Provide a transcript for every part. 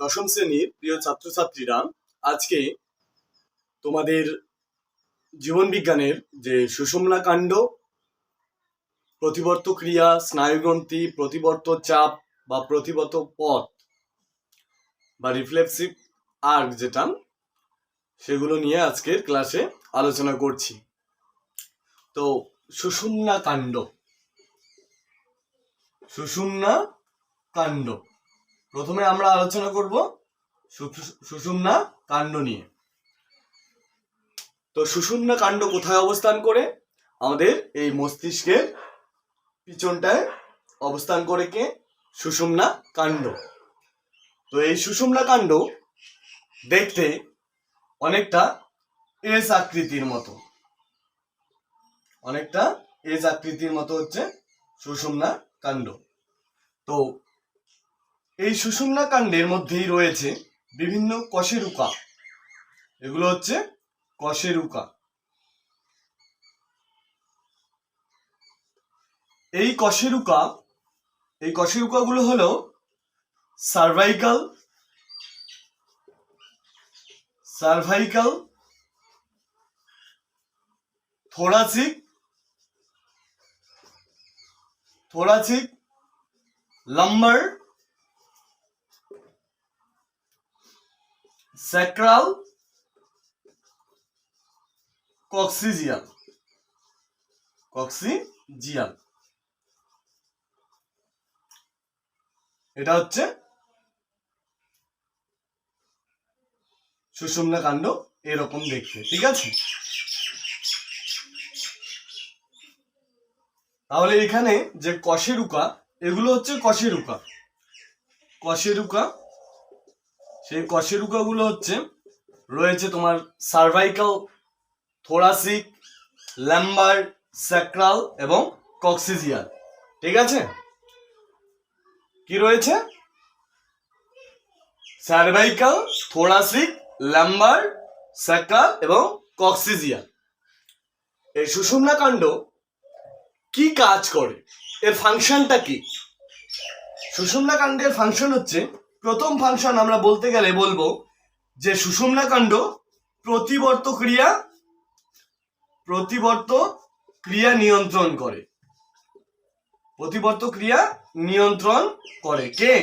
দশম শ্রেণির প্রিয় ছাত্রছাত্রীরা, আজকে তোমাদের জীবন বিজ্ঞানের যে সুষুম্না কাণ্ড, প্রতিবর্ত ক্রিয়া, স্নায়ুগ্রন্থি, প্রতিবর্ত চাপ বা প্রতিবর্ত পথ বা রিফ্লেক্সিভ আর্ক যেটা, সেগুলো নিয়ে আজকের ক্লাসে আলোচনা করছি। তো সুষুম্না কাণ্ড সুষুম্না কাণ্ড। প্রথমে আমরা আলোচনা করব সুষুম্না কাণ্ড নিয়ে। তো সুষুম্না কাণ্ড কোথায় অবস্থান করে? আমাদের এই মস্তিষ্কের পিছনটায় অবস্থান করে কে? সুষুম্না কাণ্ড। তো এই সুষুম্না কাণ্ড দেখতে অনেকটা এস আকৃতির মতো। অনেকটা এস আকৃতির মতো হচ্ছে সুষুম্না কাণ্ড। তো এই সুষুম্না কাণ্ডের মধ্যেই রয়েছে বিভিন্ন কশেরুকা। এগুলো হচ্ছে কশেরুকা। এই কশেরুকা, এই কশেরুকাগুলো হলো cervical cervical thoracic thoracic lumbar sacral coccygeal coccygeal এটা হচ্ছে সুষুম্না কাণ্ড, এরকম দেখতে, ঠিক আছে? তাহলে এখানে যে কশেরুকা, এগুলো হচ্ছে কশেরুকা। কশেরুকা সেই কশেরুকাগুলো হচ্ছে, রয়েছে তোমার সার্ভাইকাল থোরাসিক ল্যাম্বার স্যাক্রাল এবং কক্সিজিয়াল ঠিক আছে? কি রয়েছে? সার্ভাইকাল থোরাসিক ল্যাম্বার স্যাক্রাল এবং কক্সিজিয়াল এই সুষুম্না কাণ্ড কি কাজ করে? এর ফাংশনটা কি? সুষুম্না কাণ্ডের ফাংশন হচ্ছে প্রথম ফাংশন আমরা বলতে গেলে বলব যে সুষুম্না কাণ্ড প্রতিবর্ত ক্রিয়া প্রতিবর্ত ক্রিয়া নিয়ন্ত্রণ করে। প্রতিবর্ত ক্রিয়া নিয়ন্ত্রণ করে কে?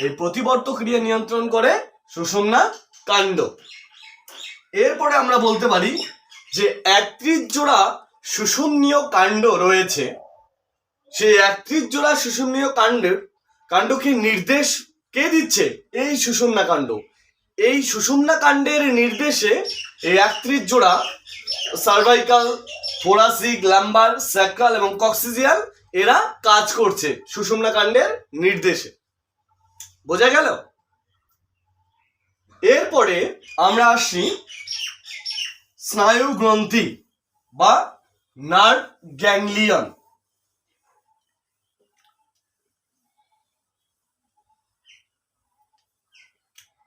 এই প্রতিবর্ত ক্রিয়া নিয়ন্ত্রণ করে সুষুম্না কাণ্ড। এরপরে আমরা বলতে পারি যে একত্রিশ জোড়া সুষুম্নীয় কাণ্ড রয়েছে। সেই একত্রিশ জোড়া সুষুম্নীয় কাণ্ডের কাণ্ডকে নির্দেশ কে দিচ্ছে? এই সুষুম্না কাণ্ড। এই সুষুম্না কাণ্ডের নির্দেশে একত্রিশ জোড়া সার্ভাইকাল থোরাসিক ল্যাম্বার স্যাক্রাল এবং কক্সিজিয়াল এরা কাজ করছে সুষুম্না কাণ্ডের নির্দেশে। বোঝা গেল? এরপরে আমরা আসি স্নায়ু গ্রন্থি বা নার্ভ গ্যাংলিয়ন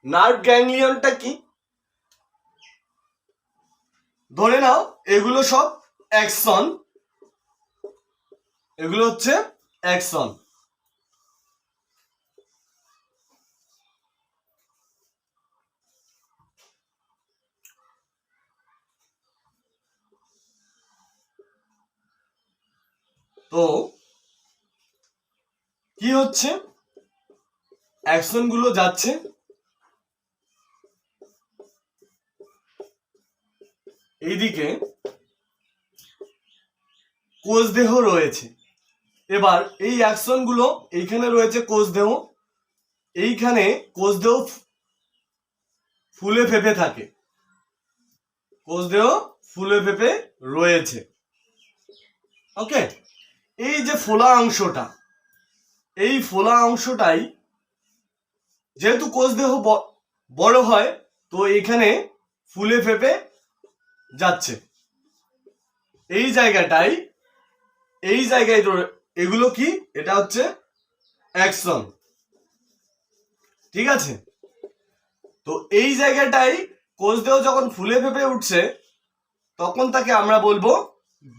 নার্ভ গ্যাংলিয়নটা কি? ধরে নাও, এগুলো সব অ্যাকশন। এগুলো হচ্ছে অ্যাকশন। তো, কি হচ্ছে? অ্যাকশনগুলো যাচ্ছে এইদিকে কোষ দেহ রয়েছে। এবার এই অ্যাকশনগুলো এইখানে রয়েছে কোষ দেহ এইখানে কোষ দেহ ফুলে ফেপে থাকে। কোষ দেহ ফুলে ফেপে রয়েছে। ওকে? এই যে ফোলা অংশটা, এই ফোলা অংশটাই যেহেতু কোষ দেহ বড় হয়, তো এখানে ফুলে ফেপে যাচ্ছে। এই জায়গাটাই, এই জায়গায় এগুলো কি? এটা হচ্ছে অ্যাকশন ঠিক আছে? তো এই জায়গাটাই কোষ দেহ যখন ফুলে ফেপে উঠছে, তখন তাকে আমরা বলব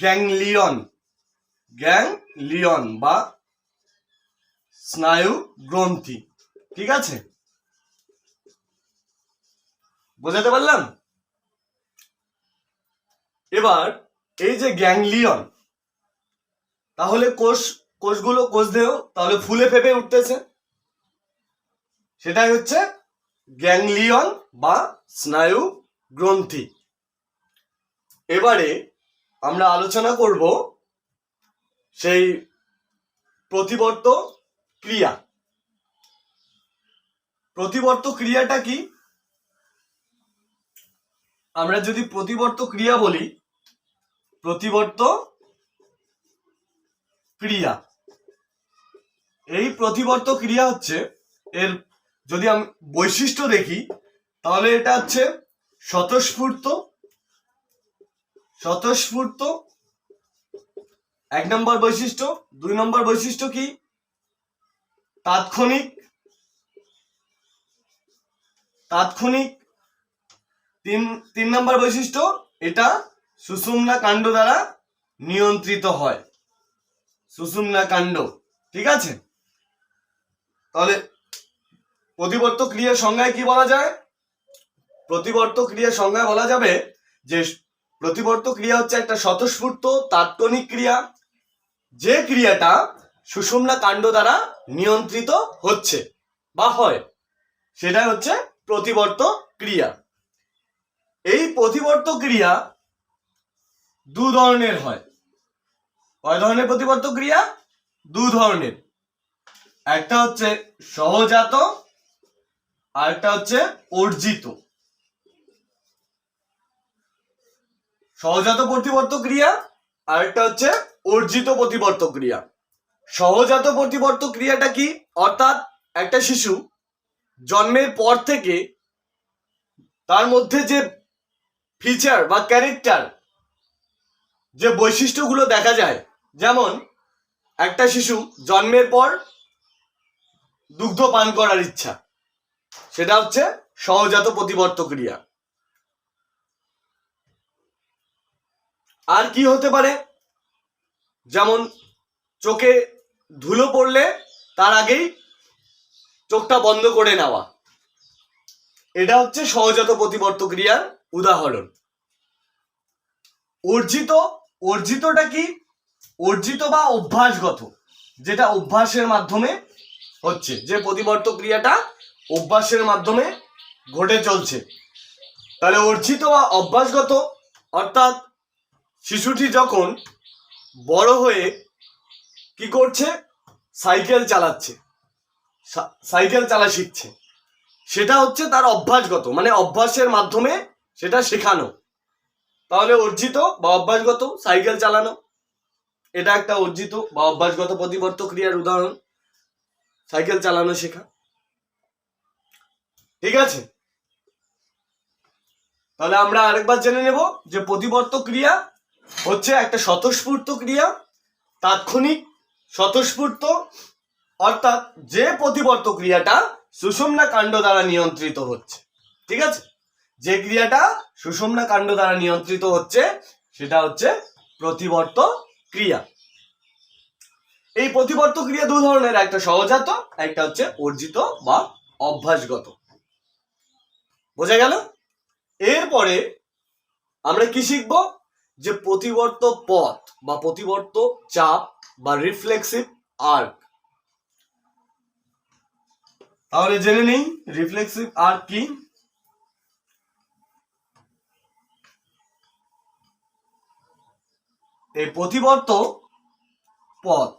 গ্যাংলিয়ন। গ্যাংলিয়ন বা স্নায়ু গ্রন্থি ঠিক আছে? বোঝাতে পারলাম? এবার এই যে গ্যাংলিয়ন, তাহলে কোষ, কোষগুলো কোষ দেহ, তাহলে ফুলে ফেপে উঠতেছে। সেটাই হচ্ছে গ্যাংলিয়ন বা স্নায়ু গ্রন্থি। এবারে আমরা আলোচনা করব সেই প্রতিবর্ত ক্রিয়া। প্রতিবর্ত ক্রিয়াটা কি? আমরা যদি প্রতিবর্ত ক্রিয়া বলি প্রতিবর্ত ক্রিয়া। এই প্রতিবর্ত ক্রিয়া হচ্ছে এর যদি আমি বৈশিষ্ট্য দেখি, তাহলে এটা হচ্ছে স্বতঃস্ফূর্ত স্বতঃস্ফূর্ত, এক নম্বর বৈশিষ্ট্য। দুই নম্বর বৈশিষ্ট্য কি? তাৎক্ষণিক তাৎক্ষণিক। তিন তিন নম্বর বৈশিষ্ট্য, এটা সুষুম্না কাণ্ড দ্বারা নিয়ন্ত্রিত হয়। সুষুম্না কাণ্ড, ঠিক আছে? তাহলে প্রতিবর্ত ক্রিয়ার সংজ্ঞায় কি বলা যায়? প্রতিবর্ত ক্রিয়ার সংজ্ঞায় বলা যাবে যে প্রতিবর্ত ক্রিয়া হচ্ছে একটা স্বতঃস্ফূর্ত তাৎক্ষণিক ক্রিয়া। যে ক্রিয়াটা সুষুম্না কাণ্ড দ্বারা নিয়ন্ত্রিত হচ্ছে বা হয় সেটা হচ্ছে প্রতিবর্ত ক্রিয়া। এই প্রতিবর্ত ক্রিয়া দু ধরনের হয়। কয় ধরনের প্রতিবর্ত ক্রিয়া? দু ধরনের। একটা হচ্ছে সহজাত আর একটা হচ্ছে অর্জিত। সহজাত প্রতিবর্ত ক্রিয়া আর একটা হচ্ছে অর্জিত প্রতিবর্ত ক্রিয়া। সহজাত প্রতিবর্ত ক্রিয়াটা কি? অর্থাৎ একটা শিশু জন্মের পর থেকে তার মধ্যে যে ফিচার বা ক্যারেক্টার যে বৈশিষ্ট্যগুলো দেখা যায়, যেমন একটা শিশু জন্মের পর দুগ্ধ পান করার ইচ্ছা। সেটা হচ্ছে সহজাত প্রতিবর্ত ক্রিয়া। আর কি হতে পারে? যেমন চোখে ধুলো পড়লে তার আগেই চোখটা বন্ধ করে নেওয়া। এটা হচ্ছে সহজাত প্রতিবর্ত ক্রিয়ার উদাহরণ। অর্জিত অর্জিতটা কি? অর্জিত বা অভ্যাসগত, যেটা অভ্যাসের মাধ্যমে হচ্ছে, যে প্রতিবর্ত ক্রিয়াটা অভ্যাসের মাধ্যমে ঘটে চলছে। তাহলে অর্জিত বা অভ্যাসগত, অর্থাৎ শিশুটি যখন বড় হয়ে কি করছে? সাইকেল চালাচ্ছে সাইকেল চালা শিখছে। সেটা হচ্ছে তার অভ্যাসগত মানে অভ্যাসের মাধ্যমে সেটা শেখানো। তাহলে অর্জিত বা অভ্যাসগত সাইকেল চালানো। এটা একটা অর্জিত বা অভ্যাসগত প্রতিবর্ত ক্রিয়ার উদাহরণ। সাইকেল চালানো শেখা। ঠিক আছে? তাহলে আমরা আরেকবার জেনে নেব যে প্রতিবর্ত ক্রিয়া হচ্ছে একটা স্বতঃস্ফূর্ত ক্রিয়া, তাৎক্ষণিক স্বতঃস্ফূর্ত, অর্থাৎ যে প্রতিবর্ত ক্রিয়াটা সুষুম্না কাণ্ড দ্বারা নিয়ন্ত্রিত হচ্ছে। ঠিক আছে? যে ক্রিয়াটা সুষুম্না কাণ্ড দ্বারা নিয়ন্ত্রিত হচ্ছে, সেটা হচ্ছে প্রতিবর্ত ক্রিয়া। এই প্রতিবর্ত ক্রিয়া দু ধরনের, একটা সহজাত, একটা হচ্ছে অর্জিত বা অভ্যাসগত। বোঝা গেল? এরপরে আমরা কি শিখব? যে প্রতিবর্ত পথ বা প্রতিবর্ত চাপ বা রিফ্লেক্সিভ আর্ক। তাহলে জেনে নেই, রিফ্লেক্সিভ আর্ক কি? এই প্রতিবর্ত পথ।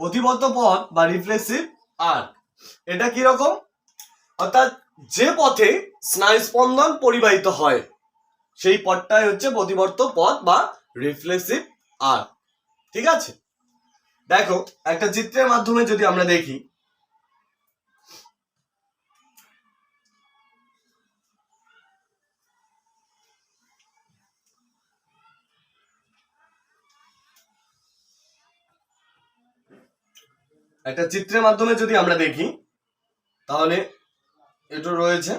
প্রতিবর্ত পথ বা রিফ্লেক্সিভ আর্ক এটা কি রকম? অর্থাৎ যে পথে স্নায়ুস্পন্দন পরিবাহিত হয়, সেই পথটাই হচ্ছে প্রতিবর্ত পথ বা রিফ্লেক্সিভ আর্ক ঠিক আছে? দেখো, একটা চিত্রের মাধ্যমে যদি আমরা দেখি একটা চিত্রের মাধ্যমে যদি আমরা দেখি, তাহলে এটা রয়েছে।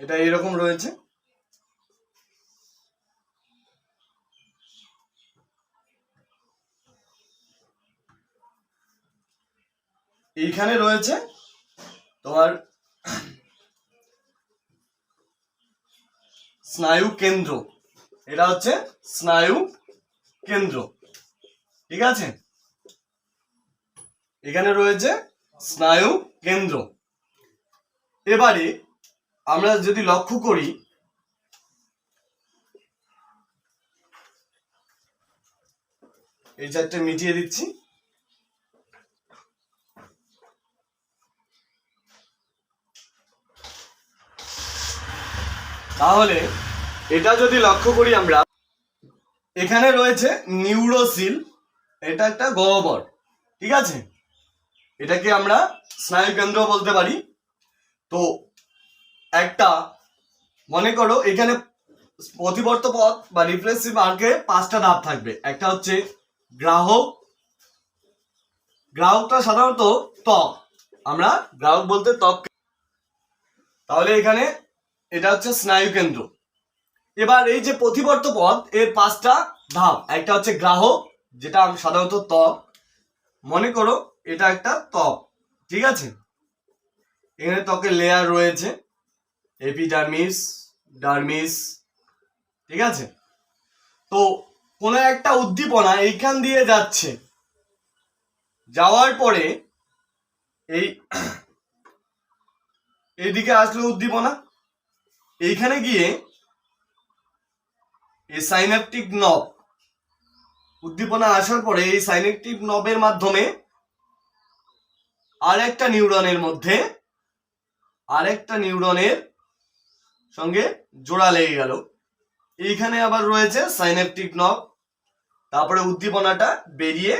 এটা এরকম রয়েছে। এইখানে রয়েছে তোমার স্নায়ু কেন্দ্র। এটা হচ্ছে স্নায়ু কেন্দ্র। ঠিক আছে? এখানে রয়েছে স্নায়ু কেন্দ্র। এবারে আমরা যদি লক্ষ্য করি, এই চারটে মিটিয়ে দিচ্ছি। তাহলে এটা যদি লক্ষ্য করি আমরা, এখানে রয়েছে নিউরোসিল, এটা একটা গহ্বর, ঠিক আছে? এটাকে আমরা স্নায়ু কেন্দ্র বলতে পারি। তো একটা, মনে করো এখানে প্রতিবর্ত পথ বা রিফ্লেক্সিভ আর্কে পাঁচটা ধাপ থাকবে। একটা হচ্ছে গ্রাহক, গ্রাহকটা সাধারণত ত্বক। আমরা গ্রাহক বলতে ত্বক তাহলে এখানে এটা হচ্ছে স্নায়ু কেন্দ্র। এবার এই যে প্রতিবর্ত পথ এর পাঁচটা ধাপ। একটা হচ্ছে গ্রাহক, যেটা আমি সাধারণত ত্বক মনে করো এটা একটা ত্বক ঠিক আছে? এখানে ত্বকের লেয়ার রয়েছে। এপিডার্মিস ডার্মিস ঠিক আছে? তো কোনো একটা উদ্দীপনা এইখান দিয়ে যাচ্ছে। যাওয়ার পরে এই এইদিকে আসলো উদ্দীপনা। এইখানে গিয়ে এই সাইন্যাপটিক নব উদ্দীপনা আসার পরে এই সাইন্যাপটিক নবের মাধ্যমে আরেকটা নিউরনের মধ্যে আরেকটা নিউরনের সঙ্গে জোড়া লেগে গেল। এইখানে আবার রয়েছে সাইন্যাপটিক নব তারপরে উদ্দীপনাটা বেরিয়ে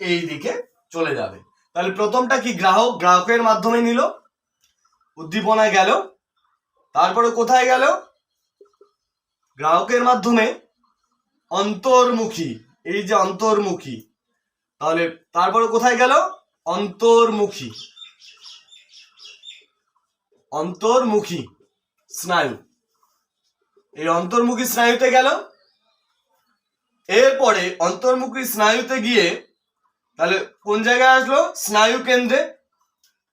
এই দিকে চলে যাবে। তাহলে প্রথমটা কি গ্রাহক, গ্রাহকের মাধ্যমে নিল, উদ্দীপনা গেল তারপরে কোথায় গেল? গ্রাহকের মাধ্যমে অন্তর্মুখী, এই যে অন্তর্মুখী, তাহলে তারপরে কোথায় গেল? অন্তর্মুখী। অন্তর্মুখী স্নায়ু। এই অন্তর্মুখী স্নায়ুতে গেল। এরপরে অন্তর্মুখী স্নায়ুতে গিয়ে, তাহলে কোন জায়গায় আসলো? স্নায়ু কেন্দ্রে।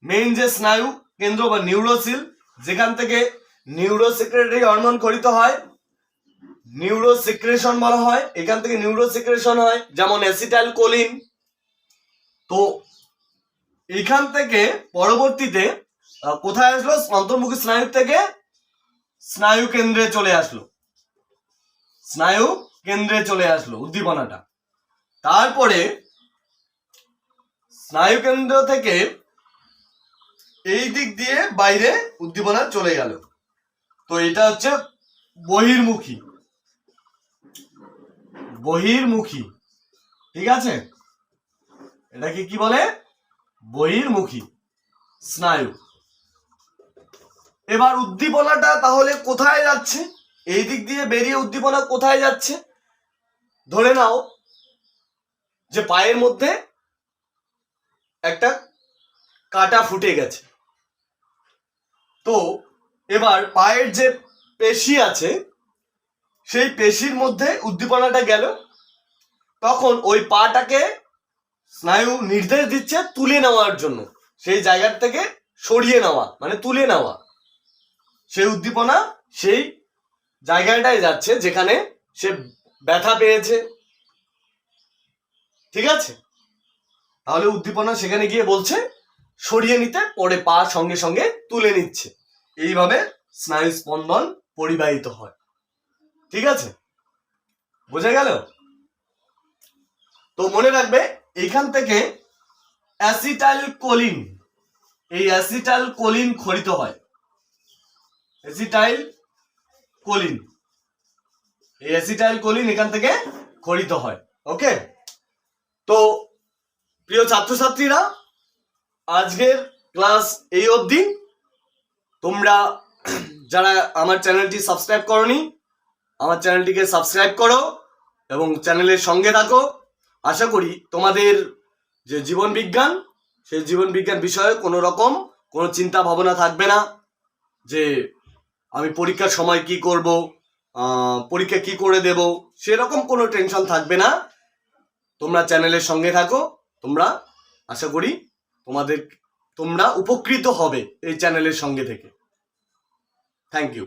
মেইন যে স্নায়ু কেন্দ্র বা নিউরোসিল যেখান থেকে নিউরো সেক্রেটারি হরমোন খরিত হয় নিউরো সিক্রেশন বলা হয়, এখান থেকে নিউরো সিক্রেশন হয়, যেমন অ্যাসিটাইল কোলিন তো এখান থেকে পরবর্তীতে কোথায় আসলো? অন্তর্মুখী স্নায়ু থেকে স্নায়ু কেন্দ্রে চলে আসলো। স্নায়ু কেন্দ্রে চলে আসলো উদ্দীপনাটা। তারপরে স্নায়ু কেন্দ্র থেকে এই দিক দিয়ে বাইরে উদ্দীপনা চলে গেল। তো এটা হচ্ছে বহির্মুখী। বহির্মুখী। ঠিক আছে? এটাকে কি বলে? বহির্মুখী। স্নায়ু। এবার উদ্দীপনাটা তাহলে কোথায় যাচ্ছে? এই দিক দিয়ে বেরিয়ে উদ্দীপনা কোথায় যাচ্ছে? ধরে নাও যে পায়ের মধ্যে একটা কাটা ফুটে গেছে। তো এবার পায়ের যে পেশি আছে, সেই পেশির মধ্যে উদ্দীপনাটা গেল। তখন ওই পাটাকে স্নায়ু নির্দেশ দিচ্ছে তুলে নেওয়ার জন্য। সেই জায়গার থেকে সরিয়ে নেওয়া মানে তুলে নেওয়া। সেই উদ্দীপনা সেই জায়গাটায় যাচ্ছে যেখানে সে ব্যথা পেয়েছে। ঠিক আছে? তাহলে উদ্দীপনা সেখানে গিয়ে বলছে, সরিয়ে নিতে, পরে পা সঙ্গে সঙ্গে তুলে নিচ্ছে। এইভাবে স্নায়ু স্পন্দন পরিবাহিত হয়। ঠিক আছে? বোঝা গেল? তো মনে রাখবে, এখান থেকে অ্যাসিটাইল কোলিন এই অ্যাসিটাইল কোলিন খরিত হয়। অ্যাসিটাইল কোলিন এই অ্যাসিটাইল কোলিন এখান থেকে খরিত হয়। ওকে? তো প্রিয় ছাত্রছাত্রীরা, আজকের ক্লাস এই অবধি। তোমরা যারা আমার চ্যানেলটি সাবস্ক্রাইব করনি, আমার চ্যানেলটিকে সাবস্ক্রাইব করো এবং চ্যানেলের সঙ্গে থাকো। আশা করি তোমাদের যে জীবন বিজ্ঞান, সেই জীবন বিজ্ঞান বিষয়ে কোনো রকম কোনো চিন্তা ভাবনা থাকবে না যে আমি পরীক্ষার সময় কি করব পরীক্ষা কি করে দেব, সেরকম কোনো টেনশন থাকবে না। তোমরা চ্যানেলের সঙ্গে থাকো, তোমরা, আশা করি তোমাদের তোমরা উপকৃত হবে এই চ্যানেলের সঙ্গে থেকে। Thank you